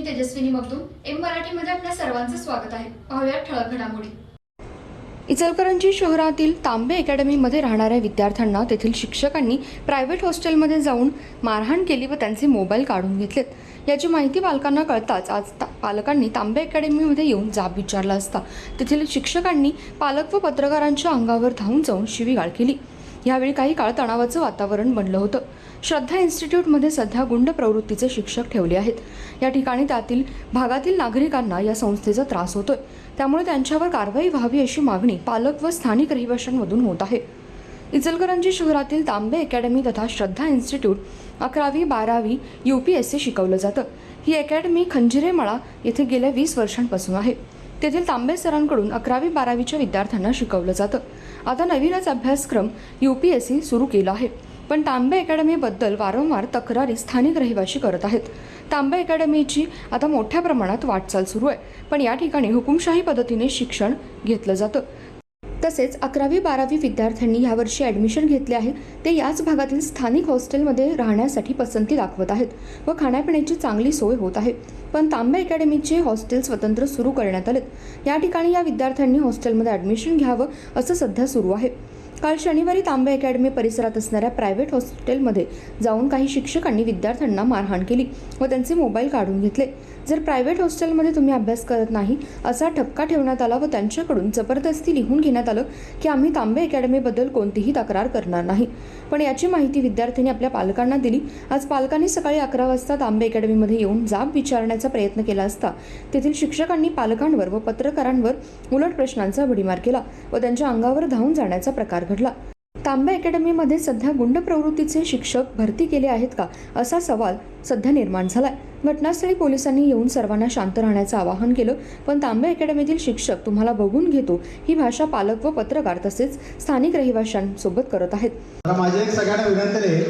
मी Tejaswini Magdum M मराठीमध्ये आपल्या सर्वांचं स्वागत आहे. पाहूया ठळक घडामोडी. इचलकरंजी शहरातील तांबे अकॅडमीमध्ये राहणाऱ्या विद्यार्थ्यांना तेथील शिक्षकांनी प्रायव्हेट हॉस्टेलमध्ये जाऊन मारहाण केली व त्यांचे मोबाईल काढून घेतलेत. याची माहिती पालकांना कळताच आज ता- पालकांनी तांबे अकॅडमीमध्ये येऊन जाब विचारला असता. तेथील शिक्षकांनी पालक व पत्रकारांच्या अंगावर धावून जाऊन शिवीगाळ केली. यावेळी काही काळ तणावाचं वातावरण बनलं होतं. श्रद्धा इन्स्टिट्यूटमध्ये सध्या गुंड प्रवृत्तीचे शिक्षक ठेवले आहेत. या ठिकाणी त्यातील भागातील नागरिकांना या संस्थेचा त्रास होतोय. त्यामुळे त्यांच्यावर कारवाई व्हावी अशी मागणी पालक व स्थानिक रहिवाशांमधून होत आहे. इचलकरंजी शहरातील तांबे अकॅडमी तथा श्रद्धा इन्स्टिट्यूट अकरावी बारावी यू पी एस सी शिकवलं जातं. ही अकॅडमी खंजिरेमळा येथे गेल्या वीस वर्षांपासून आहे. तेथील तांबे सरांकडून अकरावी बारावीच्या विद्यार्थ्यांना शिकवलं जातं. आता नवीनच अभ्यासक्रम यू पी एस सी सुरू केला आहे. पण तांबे अकॅडमीबद्दल वारंवार तक्रारी स्थानिक रहिवाशी करत आहेत. तांबे अकॅडमीची आता मोठ्या प्रमाणात वाटचाल सुरू आहे. पण या ठिकाणी हुकुमशाही पद्धतीने शिक्षण घेतलं जातं. तसेच अकरावी बारावी विद्यार्थ्यांनी यावर्षी ॲडमिशन घेतले आहे. ते याच भागातील स्थानिक हॉस्टेलमध्ये राहण्यासाठी पसंती दाखवत आहेत व खाण्यापिण्याची चांगली सोय होत आहे. पण तांबे अकॅडमीचे हॉस्टेल स्वतंत्र सुरू करण्यात आलेत. या ठिकाणी या विद्यार्थ्यांनी हॉस्टेलमध्ये ॲडमिशन घ्यावं असं सध्या सुरू आहे. काल शनिवारी तांबे अकॅडमी परिसरात असणाऱ्या प्रायव्हेट हॉस्टेलमध्ये जाऊन काही शिक्षकांनी विद्यार्थ्यांना मारहाण केली व त्यांचे मोबाईल काढून घेतले. जर प्रायव्हेट हॉस्टेलमध्ये तुम्ही अभ्यास करत नाही असा ठपका ठेवण्यात आला व त्यांच्याकडून जबरदस्ती लिहून घेण्यात आलं की आम्ही तांबे अकॅडमीबद्दल कोणतीही तक्रार करणार नाही. पण याची माहिती विद्यार्थ्यांनी आपल्या पालकांना दिली. आज पालकांनी सकाळी अकरा वाजता तांबे अकॅडमीमध्ये येऊन जाब विचारण्याचा प्रयत्न केला असता तेथील शिक्षकांनी पालकांवर व पत्रकारांवर उलट प्रश्नांचा भडीमार केला व त्यांच्या अंगावर धावून जाण्याचा प्रकार घडला. तांबे अकॅडमीमध्ये सध्या गुंड प्रवृत्तीचे शिक्षक भरती केले आहेत का असा सवाल सध्या निर्माण झाला आहे घटनास्थळी पोलिसांनी येऊन सर्वांना शांत राहण्याचं आवाहन केलं. पण तांबे अकॅडमीतील शिक्षक तुम्हाला बघून घेतो. ही भाषा पालक व पत्रकार तसेच स्थानिक रहिवाशांसोबत करत आहेत. माझी एक सगळ्यांना विनंती आहे.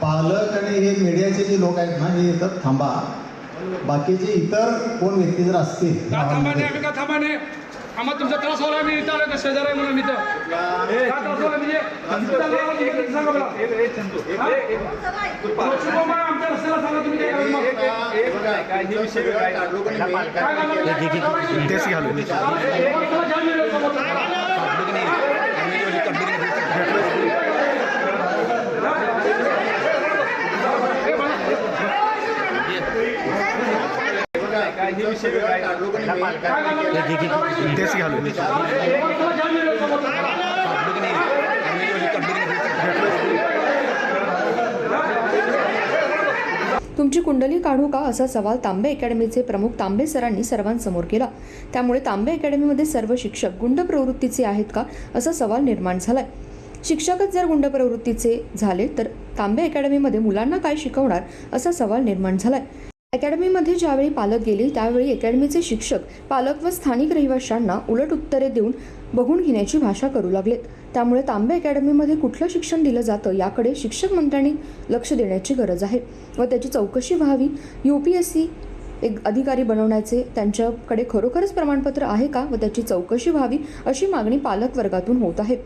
पालक आणि हे मीडियाचे जे लोक आहेत ना हे इथं थांबा. बाकीचे इतर कोण व्यक्ती जर असतील आम्हाला तुमचा त्रास होला मी इथं आलो का शेजार आहे म्हणून म्हणजे म्हणजे हा? आहे, आमच्या रस्त्याला सांगा तुम्ही काय घालू तुम्हाला जामीन मिळेल समोर. काय करणार? तेच घालू. तुमची कुंडली काढू का असा सवाल तांबे अकॅडमीचे प्रमुख तांबे सरांनी सर्वांसमोर केला. त्यामुळे तांबे अकॅडमीमध्ये सर्व शिक्षक गुंड प्रवृत्तीचे आहेत का असा सवाल निर्माण झालाय. शिक्षकच जर गुंड प्रवृत्तीचे झाले तर तांबे अकॅडमीमध्ये मुलांना काय शिकवणार असा सवाल निर्माण झालाय. अकॅडमीमध्ये ज्यावेळी पालक गेले त्यावेळी अकॅडमीचे शिक्षक पालक व स्थानिक रहिवाशांना उलट उत्तरे देऊन बघून घेण्याची भाषा करू लागलेत. त्यामुळे तांबे अकॅडमीमध्ये कुठलं शिक्षण दिलं जातं याकडे शिक्षक मंत्र्यांनी लक्ष देण्याची गरज आहे व त्याची चौकशी व्हावी. यू पी एस सी एक अधिकारी बनवण्याचे त्यांच्याकडे खरोखरच प्रमाणपत्र आहे का व त्याची चौकशी व्हावी अशी मागणी पालक वर्गातून होत आहे.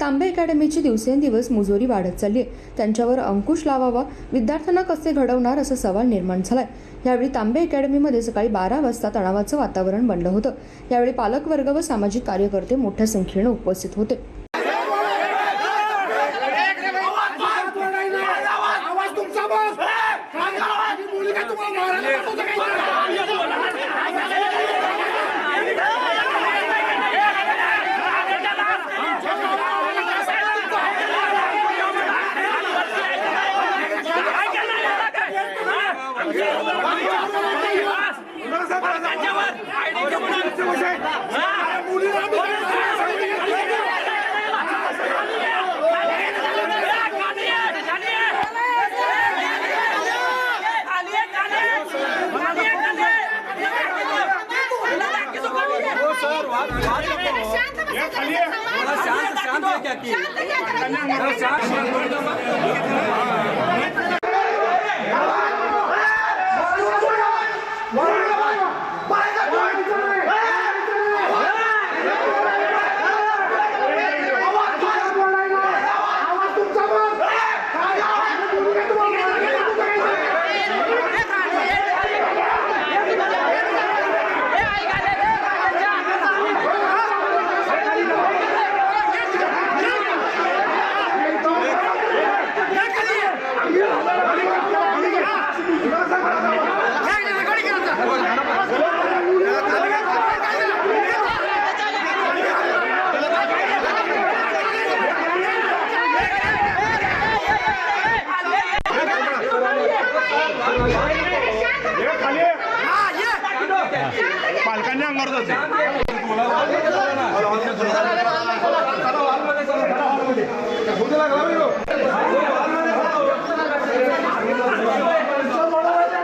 तांबे अकॅडमीची दिवसेंदिवस मुजोरी वाढत चालली आहे त्यांच्यावर अंकुश लावावा विद्यार्थ्यांना कसे घडवणार असा सवाल निर्माण झाला आहे यावेळी तांबे अकॅडमीमध्ये सकाळी बारा वाजता तणावाचं वातावरण बनलं होतं. यावेळी पालकवर्ग व सामाजिक कार्यकर्ते मोठ्या संख्येनं उपस्थित होते. ಶಾಂತ ಶಾಂತ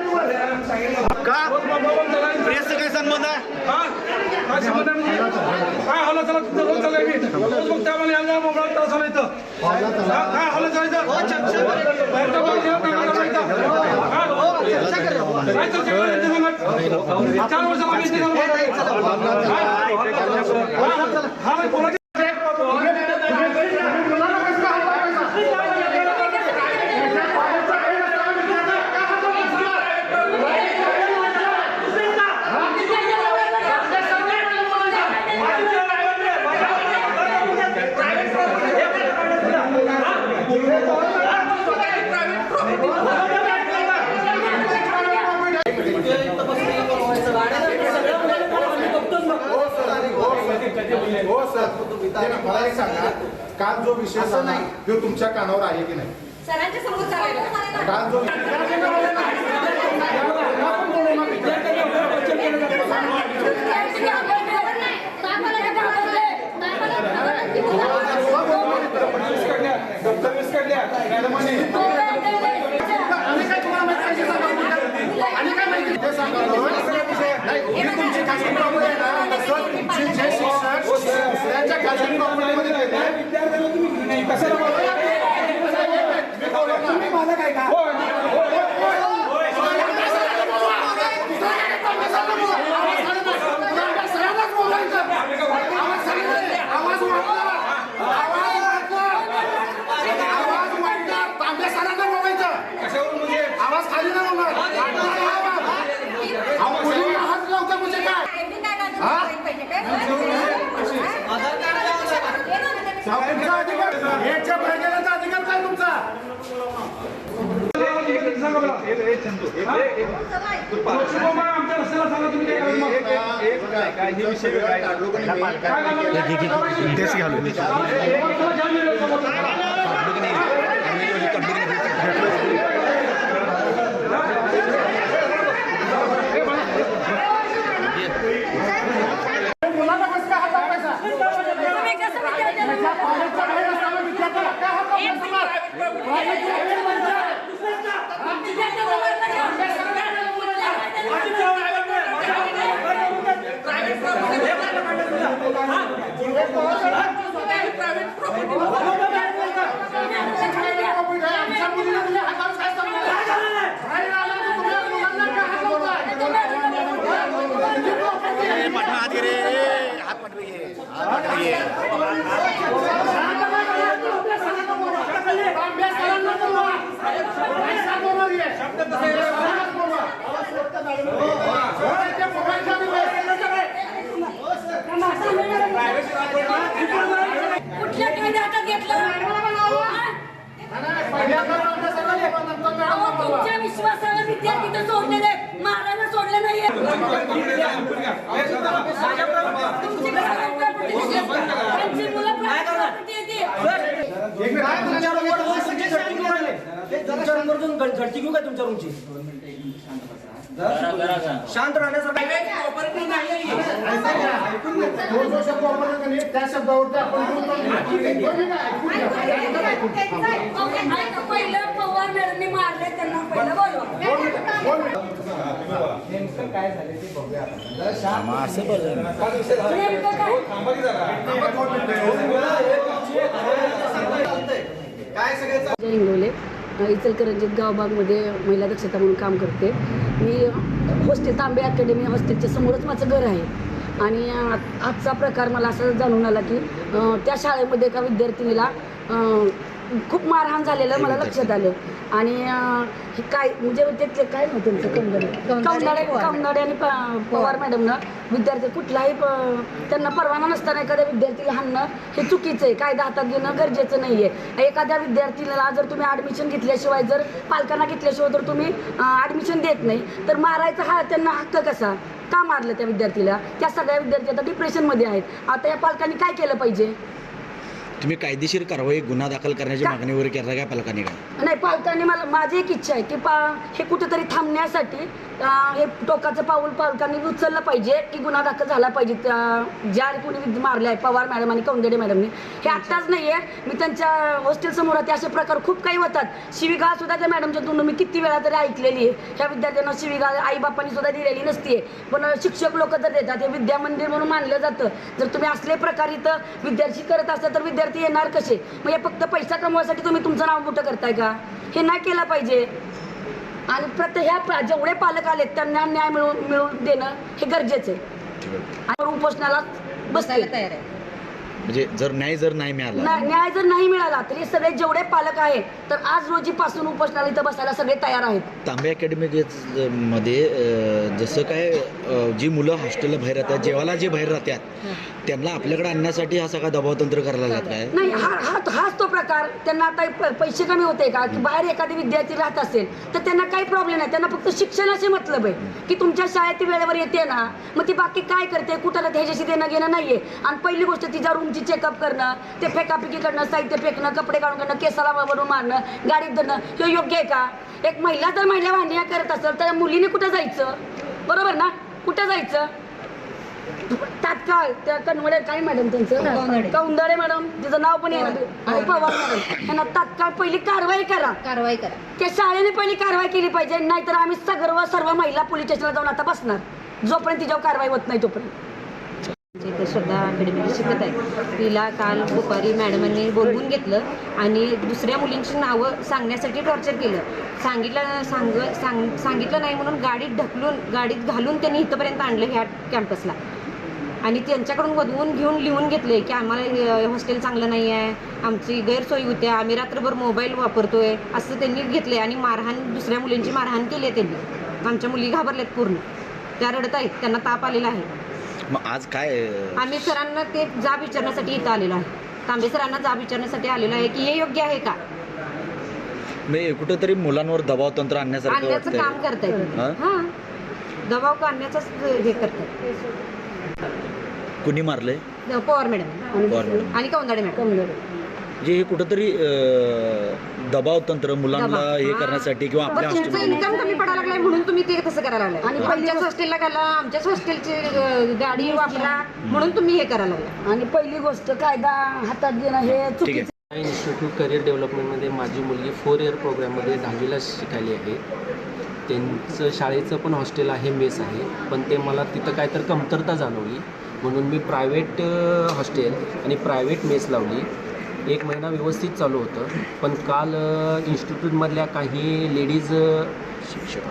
का प्रेसचा काय संबंध आहे हा? काय संबंध आहे म्हणजे? काय हल्ला चला तुमचं रोज चाललंय मी रोज मग त्यामुळे यांना मोबाईल त्रास होला इथं हा? काय हल्ला चालायचं बाहेरचा माणूस येऊन काय करायचं इथं? हा? काय चर्चा करायची सांगा? चार वर्ष मागे इथे जाऊन बोलायचं. हा? हा? हा, बाई, बोलायचं. हो सर ते ना मला एक सांगा काल जो विषय झाला तो तुमच्या कानावर आहे की नाही? सरांच्या समोर काल जो आणि काय तुम्हाला माहिती पाहिजे सांगा आणि काय माहिती ते सांगा. नाही, प्रॉपर्टी आहे ना तसं जे शिक्षक दुसऱ्यांच्या खाजगी प्रॉपर्टीमध्ये आवाज आवाज आवाज आवाज खाली नाही आवाज याच्या प्रजेचा अधिकार काय तुमचा आमच्या रस्त्याला सांगा तुम्ही काय काय घालू तुम्हाला जामीन मिळेल समोर. मुलांना कसं काय हात लावायचा कॉलेजच्या बाहेर असताना विद्यार्थ्याला काय हात लावायचा आमच्या मुलीला तुम्ही हातावर काय सांगणार? बाहेर आला तर तुम्ही मुलांना काय हात लावताय? तांब्या सरांना बोलवा. पैसा बोलवा रे. सरांना बोलवा. होय, ते मोबाईलचा बी कुठल्या ठिकाणी आता घेतलं पहिल्या तांब्या सरांना बोलवा, नंतर मॅडमला अहो, बोलवा. तुमच्या विश्वासावर विद्यार्थी तर सोडलेले मारायला सोडलं नाहीये तुमची कसं प्रॉपर्टी दिसली? त्यांची मुलं प्रॉपर्टी येते तुमच्या रूमवरून झटकी घेऊ का तुमच्या रूमची शांत राहण्यासाठी त्या शब्दावरती आपण पहिलं पवार मॅडमने मारले त्यांना पहिलं बोलवा नेमकं काय जय हिंगोले. अ, इचलकरंजीत गावबागमध्ये महिला दक्षता म्हणून काम करते. मी हॉस्टेल तांबे अकॅडमी हॉस्टेलच्या समोरच माझं घर आहे. आणि आजचा प्रकार मला असं जाणून आला की त्या शाळेमध्ये एका विद्यार्थिनीला खूप मारहाण झालेलं मला लक्षात आलं. आणि अ, हे काय म्हणजे ते काय नव्हतं त्यांचं कौंदडे कौंदडे कौंदडे आणि प- पवार मॅडमनं विद्यार्थी कुठलाही प- त्यांना परवाना नसताना एखाद्या विद्यार्थीला हाणणं हे चुकीचं आहे. कायदा हातात घेणं गरजेचं नाही आहे एखाद्या विद्यार्थीला जर तुम्ही ॲडमिशन घेतल्याशिवाय जर पालकांना घेतल्याशिवाय जर तुम्ही ॲडमिशन देत नाही तर मारायचा हा त्यांना हक्क कसा? का मारलं त्या विद्यार्थीला? त्या सगळ्या विद्यार्थी आता डिप्रेशनमध्ये आहेत. आता या पालकांनी काय केलं पाहिजे? तुम्ही कायदेशीर कारवाई गुन्हा दाखल करण्याची मागणी वगैरे करता काय पालकांनी काय? नाही पालकांनी मला माझी एक इच्छा आहे की पा हे कुठेतरी थांबण्यासाठी हे टोकाचं पाऊल पालकांनी उचललं पाहिजे की गुन्हा दाखल झाला पाहिजे. ज्या कोणी विद्या- मारले आहे पवार मॅडम आणि कौंदेडे मॅडमनी हे आत्ताच नाही आहे मी त्यांच्या हॉस्टेल समोर ते असे प्रकार खूप काही होतात. शिविगाळ सुद्धा त्या मॅडमच्या तोंडून मी किती वेळा तरी ऐकलेली आहे. ह्या विद्यार्थ्यांना शिविगाळ आईबापांनी सुद्धा दिलेली नसते पण शिक्षक लोक तर देतात हे विद्या मंदिर म्हणून मानलं जातं. जर तुम्ही असले प्रकार इथं विद्यार्थी करत असाल तर विद्यार्थी येणार कसे? मग हे फक्त पैसा कमवायसाठी तुम्ही तुमचं नाव मोठं करताय का? हे नाही केलं पाहिजे. आणि प्रत्येक ह्या जेवढे पालक आलेत त्यांना न्याय मिळवून मिळवून देणं हे गरजेचं आहे. आणि उपोषणाला बसले तयार आहे. म्हणजे जर न्याय जर नाही मिळाला न्याय न्याय जर नाही मिळाला तरी सगळे जेवढे पालक आहेत तर आज रोजीपासून उपोषणाला इथं बसायला सगळे तयार आहेत. तांबे अकॅडमी मध्ये जसं काय जी मुलं हॉस्टेलला बाहेर राहतात जेवायला जे बाहेर राहतात त्यांना आपल्याकडे आणण्यासाठी हा सगळा दबाव तंत्र करायला लागत काय नाही हा हा हाच तो प्रकार. त्यांना आता प- पैसे कमी होते का? की बाहेर एखादी विद्यार्थी राहत असेल तर त्यांना काही प्रॉब्लेम नाही. त्यांना फक्त शिक्षणाशी मतलब आहे की तुमच्या शाळेत ती वेळेवर येते ना मग ती बाकी काय करते? कुठं ह्याच्याशी देणं घेणं नाहीये. आणि पहिली गोष्ट तिच्या रूमची चेकअप करणं ते फेकाफेकी करणं साहित्य फेकणं कपडे काढून करणं केसाला वरून मारणं गाडीत धरणं हे योग्य आहे का? एक महिला जर महिला भांडण्या करत असेल तर मुलीने कुठं जायचं? बरोबर ना? कुठं जायचं? तात्काळ त्या कनवडे काय मॅडम त्यांचं? कौंदडे मॅडम तिचं नाव पण येणार. पवार मॅडम तात्काळ पहिली कारवाई करा. कारवाई करा. त्या शाळेने पहिली कारवाई केली पाहिजे नाहीतर आम्ही सर्व सर्व महिला पोलीस स्टेशनला जाऊन आता बसणार. जोपर्यंत तिच्यावर कारवाई होत नाही तोपर्यंत. इथं श्रद्धा अकॅडमीला शिकत आहे तिला काल दुपारी मॅडमांनी बोलवून घेतलं आणि दुसऱ्या मुलींची नावं सांगण्यासाठी टॉर्चर केलं. सांगितलं सांग सांग सांगितलं नाही म्हणून गाडीत ढकलून गाडीत घालून त्यांनी इथंपर्यंत आणलं ह्या कॅम्पसला आणि त्यांच्याकडून वधवून घेऊन लिहून घेतले की आम्हाला हॉस्टेल चांगलं नाही आहे आमची गैरसोय होत्या आम्ही रात्रभर मोबाईल वापरतोय असं त्यांनी घेतले आणि मारहाण दुसऱ्या मुलींची मारहाण केली आहे त्यांनी. आमच्या मुली घाबरल्यात पूर्ण. त्या रडत आहेत त्यांना ताप आलेला आहे. मग आज काय आम्ही सरांना ते जाब विचारण्यासाठी इथं आलेलो आहे. तांबे सरांना जाब विचारण्यासाठी आलेलो आहे की हे योग्य आहे का? म्हणजे कुठंतरी मुलांवर दबाव तंत्र आणण्यासारखं आणण्याचं काम वाटतंय करतायत. हा? हा. दबाव का आणण्याचंच हे करतात कुणी मारलंय? पवार मॅडम. पवार मॅडम. आणि कौंदाडे मॅडम. म्हणजे हे कुठंतरी अं, दबाव तंत्र मुलांना हे. करण्यासाठी किंवा आपल्या पण तुमचं इन्कम कमी पडायला लागलाय म्हणून तुम्ही ते तसं करायला लागलाय. आणि आणि पहिली आमच्याच हॉस्टेलला घाला आमच्याच हॉस्टेलची अं, गाडी वापरा म्हणून तुम्ही हे करायला लागलाय. आणि पहिली गोष्ट कायदा हातात घेणं हे ठीक चुकीचं आहे. इन्स्टिट्यूट करिअर डेव्हलपमेंटमध्ये माझी मुलगी फोर इयर प्रोग्राममध्ये दहावीला शिकायली आहे. त्यांचं शाळेचं पण हॉस्टेल आहे मेस आहे. पण ते मला तिथं काय तर कमतरता जाणवली. म्हणून मी प्रायव्हेट हॉस्टेल आणि प्रायव्हेट मेस लावली. एक महिना व्यवस्थित चालू होतं. पण काल इन्स्टिट्यूटमधल्या काही लेडीज शिक्षक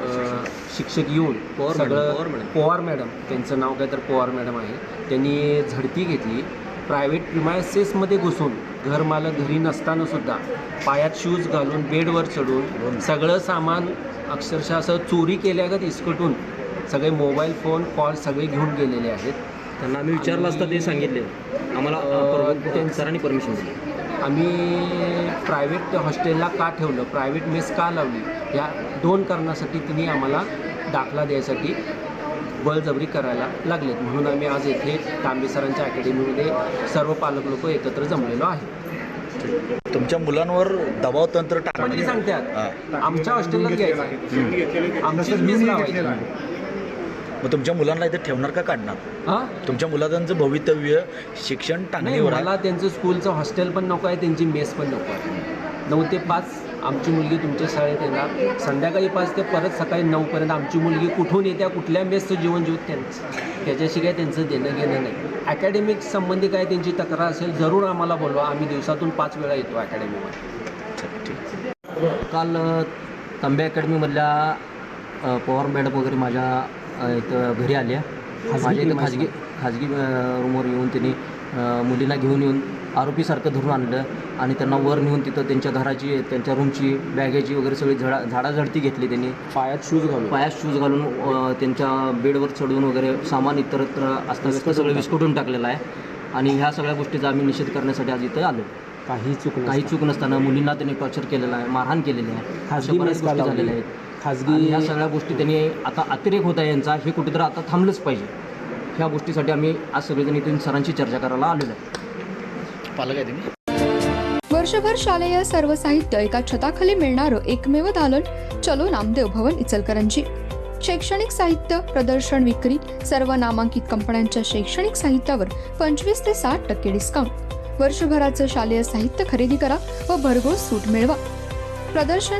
शिक्षक. येऊन सगळं पवार मॅडम. पवार मॅडम त्यांचं नाव काय तर पवार मॅडम आहे त्यांनी झडती घेतली. प्रायव्हेट प्रिमायसेसमध्ये घुसून घरमालक घरी नसताना सुद्धा पायात शूज घालून बेडवर चढून सगळं सामान अक्षरशः असं चोरी केल्यागत इसकटून सगळे मोबाईल फोन कॉल सगळे घेऊन गेलेले आहेत. त्यांना आम्ही विचारलं असता ते सांगितले. आम्हाला परवा सरांनी परमिशन दिली. आम्ही प्रायव्हेट हॉस्टेलला का ठेवलं? प्रायव्हेट मेस का लावली? या दोन कारणासाठी तिने आम्हाला दाखला द्यायसाठी बळजबरी करायला लागलेत. म्हणून आम्ही आज येथे तांबे सरांच्या अकॅडमीमध्ये सर्व पालक लोक एकत्र जमलेलो आहे तुमच्या मुलांवर दबाव तंत्र पण ते सांगतात. आमच्या हॉस्टेललाच घ्यायचं आमचीच मेस लावायची. मग तुमच्या मुलांना इथे ठेवणार का काढणार? हां? तुमच्या मुलांचं भवितव्य शिक्षण टांगणीवर आहे. मला त्यांचं स्कूलचं हॉस्टेल पण नको आहे त्यांची मेस पण नको आहे. नऊ ते पाच आमची मुलगी तुमच्या शाळेत येणार. संध्याकाळी पाच ते परत सकाळी नऊपर्यंत आमची मुलगी कुठून येत्या कुठल्या मेसचं जीवन जीवत त्यांचं? त्याच्याशी काय त्यांचं देणं घेणं नाही. अकॅडमिक संबंधी काय त्यांची तक्रार असेल जरूर आम्हाला बोलवा. आम्ही दिवसातून पाच वेळा येतो अकॅडमीमध्ये काल तांबे अकॅडमीमधल्या पवार मॅडम वगैरे माझ्या इथं घरी आल्या. माझ्या इथं खाजगी खाजगी रूमवर येऊन त्यांनी अ, मुलींना घेऊन येऊन आरोपीसारखं धरून आणलं आणि त्यांना वर नेऊन तिथं त्यांच्या घराची त्यांच्या रूमची बॅगेची वगैरे सगळी झडा झाडाझडती घेतली त्यांनी. पायात शूज घालून. पायात शूज घालून त्यांच्या बेडवर चढवून वगैरे सामान इतरत्र अस्ताव्यस्त सगळं विस्कटून टाकलेलं आहे. आणि ह्या सगळ्या गोष्टीचा आम्ही निषेध करण्यासाठी आज इथं आलो. काही चूक काही चूक नसताना मुलींना त्यांनी टॉर्चर केलेलं आहे मारहाण केलेली आहे. खाजगी अशा बऱ्याच गोष्टी? झालेल्या आहेत. खाजगी ह्या सगळ्या गोष्टी त्यांनी आता अतिरेक होत आहे यांचा हे कुठेतरी आता थांबलंच पाहिजे. ह्या गोष्टीसाठी आम्ही आज सगळेजण इथून सरांची चर्चा करायला आलेलो आहे. पालक आहे तुम्ही? वर्षभर शालेय सर्व साहित्य एका छताखाली मिळणारं एकमेव दालन चलो नामदेव भवन इचलकरंजी. शैक्षणिक साहित्य प्रदर्शन विक्री सर्व नामांकित कंपन्यांच्या शैक्षणिक साहित्यावर पंचवीस ते साठ टक्के डिस्काउंट वर्षभराचं शालेय साहित्य खरेदी करा व भरघोस सूट मिळवा. प्रदर्शन